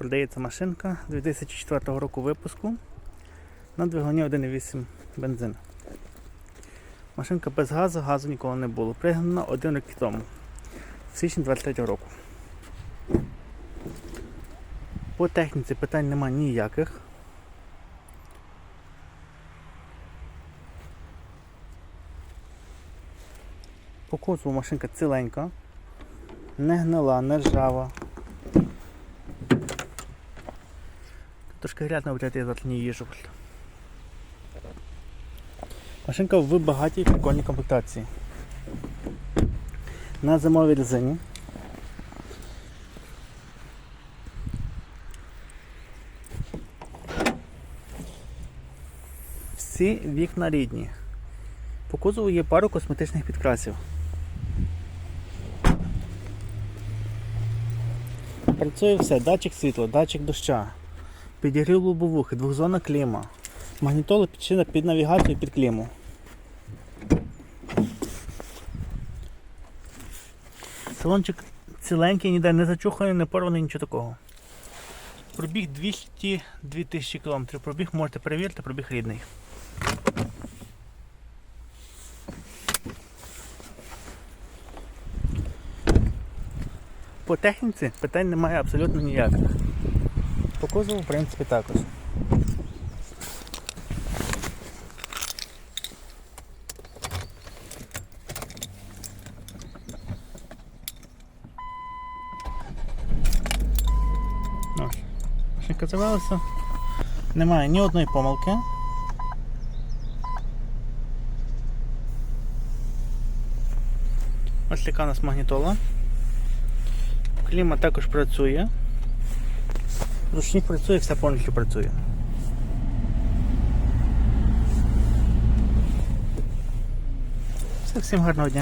Продається машинка 2004 року випуску на двигуні 1,8 бензин. Машинка без газу, газу ніколи не було. Пригнана один рік тому, в січні 23 року. По техніці питань немає ніяких. По кузову машинка ціленька, не гнила, не ржава. Трошки грязно виглядає, я завтра не їжу. Машинка в багатій прикольній комплектації. На зимовій резині. Всі вікна рідні. По кузову є пару косметичних підкрасів. Працює все, датчик світла, датчик доща, підігрів лобовухи, двохзонна кліма, магнітола підчина під навігацію під кліму. Салончик ціленький, ніде не зачуханий, не порваний, нічого такого. Пробіг 202 тисячі кілометрів. Пробіг можете перевірити, пробіг рідний. По техніці питань немає абсолютно ніяких. По кузову, в принципі, також. Ось, Немає ні одної помилки. Ось така у нас магнітола. Кліма також працює. Ручник працює, все повністю працює. Все, всім гарного дня.